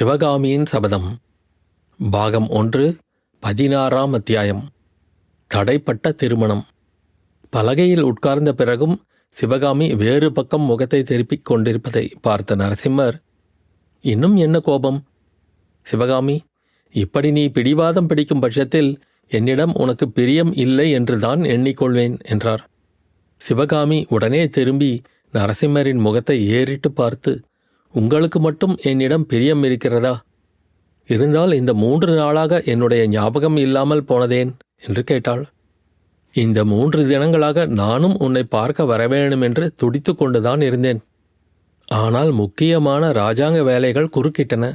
சிவகாமியின் சபதம். பாகம் ஒன்று பதினாறாம் அத்தியாயம். தடைப்பட்ட திருமணம். பலகையில் உட்கார்ந்த பிறகும் சிவகாமி வேறு பக்கம் முகத்தை திருப்பிக் கொண்டிருப்பதை பார்த்த நரசிம்மர் இன்னும் என்ன கோபம்? சிவகாமி இப்படி நீ பிடிவாதம் பிடிக்கும் பட்சத்தில் என்னிடம் உனக்கு பிரியம் இல்லை என்றுதான் எண்ணிக்கொள்வேன் என்றார். சிவகாமி உடனே திரும்பி நரசிம்மரின் முகத்தை ஏறிட்டு பார்த்து உங்களுக்கு மட்டும் என்னிடம் பிரியம் இருக்கிறதா? இருந்தால் இந்த மூன்று நாளாக என்னுடைய ஞாபகம் இல்லாமல் போனதேன்? என்று கேட்டாள். இந்த மூன்று தினங்களாக நானும் உன்னை பார்க்க வரவேணும் என்று துடித்து கொண்டுதான் இருந்தேன். ஆனால் முக்கியமான ராஜாங்க வேலைகள் குறுக்கிட்டன.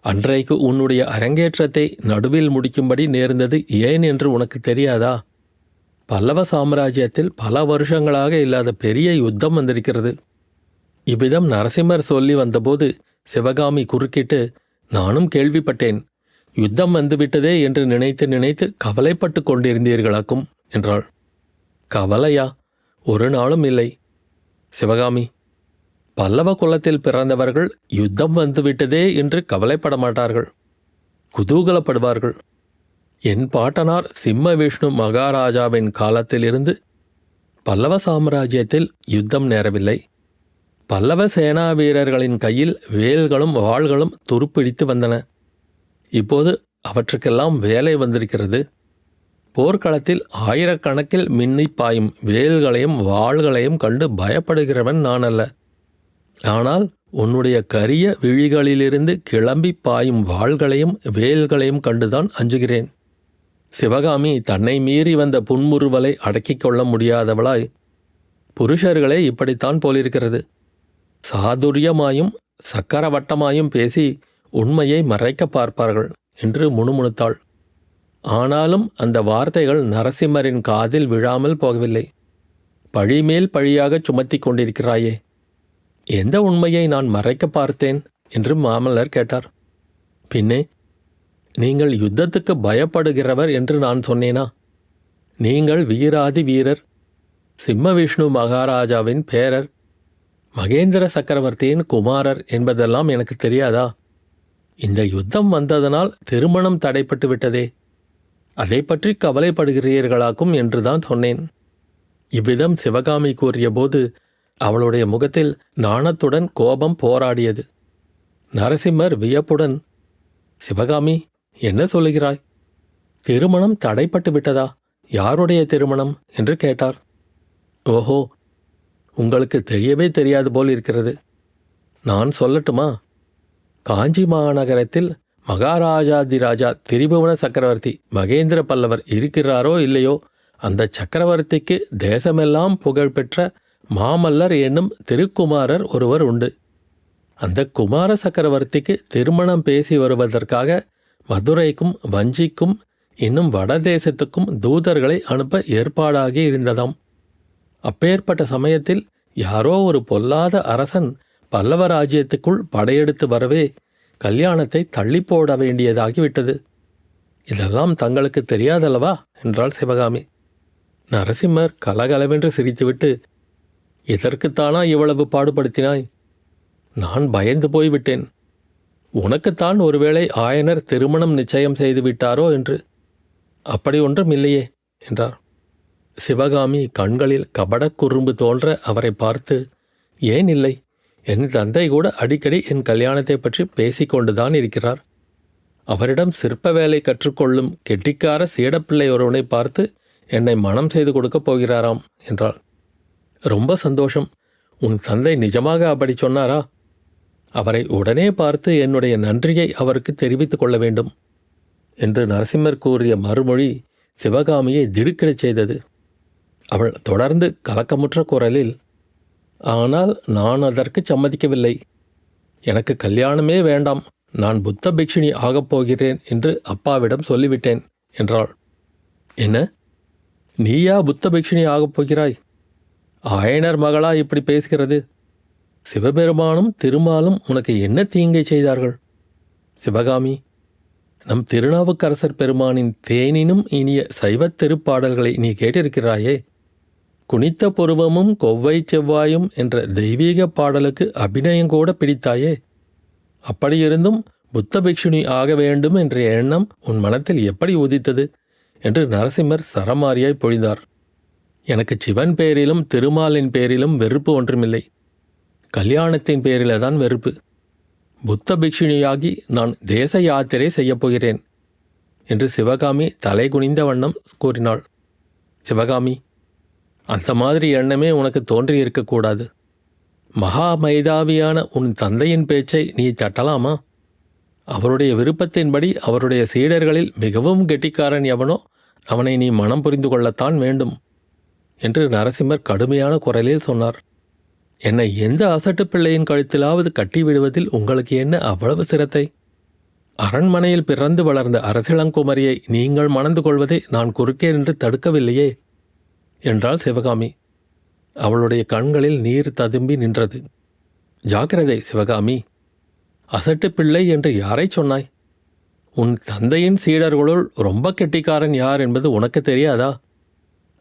அன்றைக்கு உன்னுடைய அரங்கேற்றத்தை நடுவில் முடிக்கும்படி நேர்ந்தது ஏன் என்று உனக்கு தெரியாதா? பல்லவ சாம்ராஜ்யத்தில் பல வருஷங்களாக இல்லாத பெரிய யுத்தம் வந்திருக்கிறது. இவ்விதம் நரசிம்மர் சொல்லி வந்தபோது சிவகாமி குறுக்கிட்டு நானும் கேள்விப்பட்டேன். யுத்தம் வந்துவிட்டதே என்று நினைத்து நினைத்து கவலைப்பட்டு கொண்டிருந்தீர்களாக்கும் என்றாள். கவலையா? ஒரு நாளும் இல்லை. சிவகாமி பல்லவ குலத்தில் பிறந்தவர்கள் யுத்தம் வந்துவிட்டதே என்று கவலைப்பட மாட்டார்கள். குதூகலப்படுவார்கள். என் பாட்டனார் சிம்ம விஷ்ணு மகாராஜாவின் காலத்திலிருந்து பல்லவ சாம்ராஜ்யத்தில் யுத்தம் நேரவில்லை. பல்லவ சேனா வீரர்களின் கையில் வேல்களும் வாள்களும் துருப்பிடித்து வந்தன. இப்போது அவற்றுக்கெல்லாம் வேலை வந்திருக்கிறது. போர்க்களத்தில் ஆயிரக்கணக்கில் மின்னி பாயும் வேல்களையும் வாள்களையும் கண்டு பயப்படுகிறவன் நான் அல்ல ஆனால் உன்னுடைய கரிய விழிகளிலிருந்து கிளம்பி பாயும் வாள்களையும் வேல்களையும் கண்டுதான் அஞ்சுகிறேன். சிவகாமி தன்னை மீறி வந்த புன்முறுவலை அடக்கிக் கொள்ள முடியாதவளாய். புருஷர்களே இப்படித்தான் போலிருக்கிறது. சாதுரியமாயும் சக்கரவட்டமாயும் பேசி உண்மையை மறைக்க பார்ப்பார்கள் என்று முணுமுணுத்தாள். ஆனாலும் அந்த வார்த்தைகள் நரசிம்மரின் காதில் விழாமல் போகவில்லை. பழிமேல் பழியாகச் சுமத்திக் கொண்டிருக்கிறாயே எந்த உண்மையை நான் மறைக்க பார்த்தேன்? என்று மாமல்லர் கேட்டார். பின்னே நீங்கள் யுத்தத்துக்கு பயப்படுகிறவர் என்று நான் சொன்னேனா? நீங்கள் வீராதி வீரர் சிம்ம விஷ்ணு மகாராஜாவின் பேரர் மகேந்திர சக்கரவர்த்தியின் குமாரர் என்பதெல்லாம் எனக்கு தெரியாதா? இந்த யுத்தம் வந்ததனால் திருமணம் தடைப்பட்டு விட்டதே. அதை பற்றி கவலைப்படுகிறீர்களாக்கும் என்றுதான் சொன்னேன். இவ்விதம் சிவகாமி கூறியபோது அவளுடைய முகத்தில் நாணத்துடன் கோபம் போராடியது. நரசிம்மர் வியப்புடன் சிவகாமி என்ன சொல்லுகிறாய்? திருமணம் தடைப்பட்டு விட்டதா? யாருடைய திருமணம்? என்று கேட்டார். ஓஹோ உங்களுக்கு தெரியவே தெரியாது போல் இருக்கிறது. நான் சொல்லட்டுமா? காஞ்சி மாநகரத்தில் மகாராஜாதிராஜா திரிபுவன சக்கரவர்த்தி மகேந்திர பல்லவர் இருக்கிறாரோ இல்லையோ? அந்த சக்கரவர்த்திக்கு தேசமெல்லாம் புகழ்பெற்ற மாமல்லர் என்னும் திருக்குமாரர் ஒருவர் உண்டு. அந்த குமார சக்கரவர்த்திக்கு திருமணம் பேசி வருவதற்காக மதுரைக்கும் வஞ்சிக்கும் இன்னும் வடதேசத்துக்கும் தூதர்களை அனுப்ப ஏற்பாடாகி இருந்ததாம். அப்பேற்பட்ட சமயத்தில் யாரோ ஒரு பொல்லாத அரசன் பல்லவ ராஜ்யத்துக்குள் படையெடுத்து வரவே கல்யாணத்தை தள்ளி போட வேண்டியதாகிவிட்டது. இதெல்லாம் தங்களுக்கு தெரியாதல்லவா? என்றாள் சிவகாமி. நரசிம்மர் கலகலவென்று சிரித்துவிட்டு இதற்குத்தானா இவ்வளவு பாடுபடுத்தினாய்? நான் பயந்து போய்விட்டேன். உனக்குத்தான் ஒருவேளை ஆயனர் திருமணம் நிச்சயம் செய்து விட்டாரோ என்று? அப்படி ஒன்றும் இல்லையே என்றார். சிவகாமி கண்களில் கபடக் குறும்பு தோன்ற அவரை பார்த்து ஏன் இல்லை? என் தந்தை கூட அடிக்கடி என் கல்யாணத்தை பற்றி பேசிக்கொண்டுதான் இருக்கிறார். அவரிடம் சிற்ப வேலை கற்றுக்கொள்ளும் கெட்டிக்கார சீடப்பிள்ளை ஒருவனை பார்த்து என்னை மனம் செய்து கொடுக்கப் போகிறாராம் என்றாள். ரொம்ப சந்தோஷம். உன் தந்தை நிஜமாக அப்படி சொன்னாரா? அவரை உடனே பார்த்து என்னுடைய நன்றியை அவருக்கு தெரிவித்துக் கொள்ள வேண்டும் என்று நரசிம்மர் கூறிய மறுமொழி சிவகாமியை திடுக்கிடச் செய்தது. அவள் தொடர்ந்து கலக்கமுற்ற குரலில் ஆனால் நான் அதற்கு சம்மதிக்கவில்லை. எனக்கு கல்யாணமே வேண்டாம். நான் புத்த பிக்ஷுனி ஆகப் போகிறேன் என்று அப்பாவிடம் சொல்லிவிட்டேன் என்றாள். என்ன? நீயா புத்த பிக்ஷுனி ஆகப் போகிறாய்? ஆயனர் மகளா இப்படி பேசுகிறது? சிவபெருமானும் திருமாலும் உனக்கு என்ன தீங்கை செய்தார்கள்? சிவகாமி நம் திருநாவுக்கரசர் பெருமானின் தேனினும் இனிய சைவத் திருப்பாடல்களை நீ கேட்டிருக்கிறாயே. குனித்த புருவமும் கொவ்வை செவ்வாயும் என்ற தெய்வீக பாடலுக்கு அபிநயம் கூட பிடித்தாயே. அப்படியிருந்தும் புத்த பிக்ஷுனி ஆக வேண்டும் என்ற எண்ணம் உன் மனத்தில் எப்படி உதித்தது? என்று நரசிம்மர் சரமாரியாய் பொழிந்தார். எனக்கு சிவன் பேரிலும் திருமாலின் பேரிலும் வெறுப்பு ஒன்றுமில்லை. கல்யாணத்தின் பேரில தான் வெறுப்பு. புத்த பிக்ஷுனியாகி நான் தேச யாத்திரை செய்யப் போகிறேன். என்று சிவகாமி தலை குனிந்த வண்ணம் கூறினாள். சிவகாமி அந்த மாதிரி எண்ணமே உனக்கு தோன்றியிருக்கக்கூடாது மகா மைதாவியான உன் தந்தையின் பேச்சை நீ தட்டலாமா? அவருடைய விருப்பத்தின்படி அவருடைய சீடர்களில் மிகவும் கெட்டிக்காரன் எவனோ அவனை நீ மனம் புரிந்து கொள்ளத்தான் வேண்டும் என்று நரசிம்மர் கடுமையான குரலில் சொன்னார். என்னை எந்த அசட்டு பிள்ளையின் கழுத்திலாவது கட்டிவிடுவதில் உங்களுக்கு என்ன அவ்வளவு சிரத்தை? அரண்மனையில் பிறந்து வளர்ந்த அரசிளங்குமரியை நீங்கள் மணந்து கொள்வதை நான் குறுக்கே நின்று தடுக்கவில்லையே. என்றாள் சிவகாமி. அவளுடைய கண்களில் நீர் ததும்பி நின்றது. ஜாக்கிரதை சிவகாமி. அசட்டு பிள்ளை என்று யாரை சொன்னாய்? உன் தந்தையின் சீடர்களுள் ரொம்ப கெட்டிக்காரன் யார் என்பது உனக்கு தெரியாதா?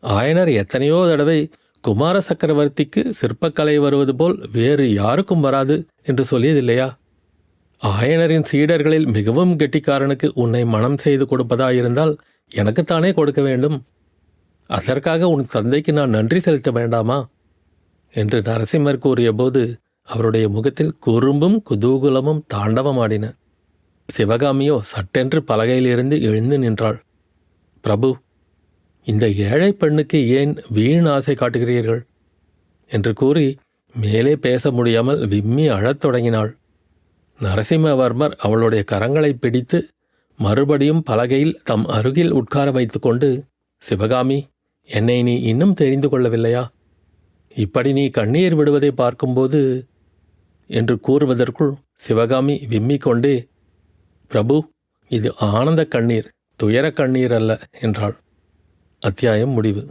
ஆயனர் எத்தனையோ தடவை குமார சக்கரவர்த்திக்கு சிற்பக்கலை வருவது போல் வேறு யாருக்கும் வராது என்று சொல்லியதில்லையா? ஆயனரின் சீடர்களில் மிகவும் கெட்டிக்காரனுக்கு உன்னை மனம் செய்து கொடுப்பதாயிருந்தால் எனக்குத்தானே கொடுக்க வேண்டும்? அதற்காக உன் தந்தைக்கு நான் நன்றி செலுத்த வேண்டாமா? என்று நரசிம்மர் கூறியபோது அவருடைய முகத்தில் குறும்பும் குதூகுலமும் தாண்டவமாடின. சிவகாமியோ சட்டென்று பலகையிலிருந்து எழுந்து நின்றாள். பிரபு இந்த ஏழை பெண்ணுக்கு ஏன் வீண் ஆசை காட்டுகிறீர்கள்? என்று கூறி மேலே பேச முடியாமல் விம்மி அழத் தொடங்கினாள். நரசிம்மவர்மர் அவளுடைய கரங்களை பிடித்து மறுபடியும் பலகையில் தம் அருகில் உட்கார வைத்துக்கொண்டு சிவகாமி என்னை நீ இன்னும் தெரிந்து கொள்ளவில்லையா? இப்படி நீ கண்ணீர் விடுவதை பார்க்கும்போது என்று கூறுவதற்குள் சிவகாமி விம்மிக் கொண்டே பிரபு இது ஆனந்த கண்ணீர் துயர கண்ணீர் அல்ல என்றாள். அத்தியாயம் முடிவு.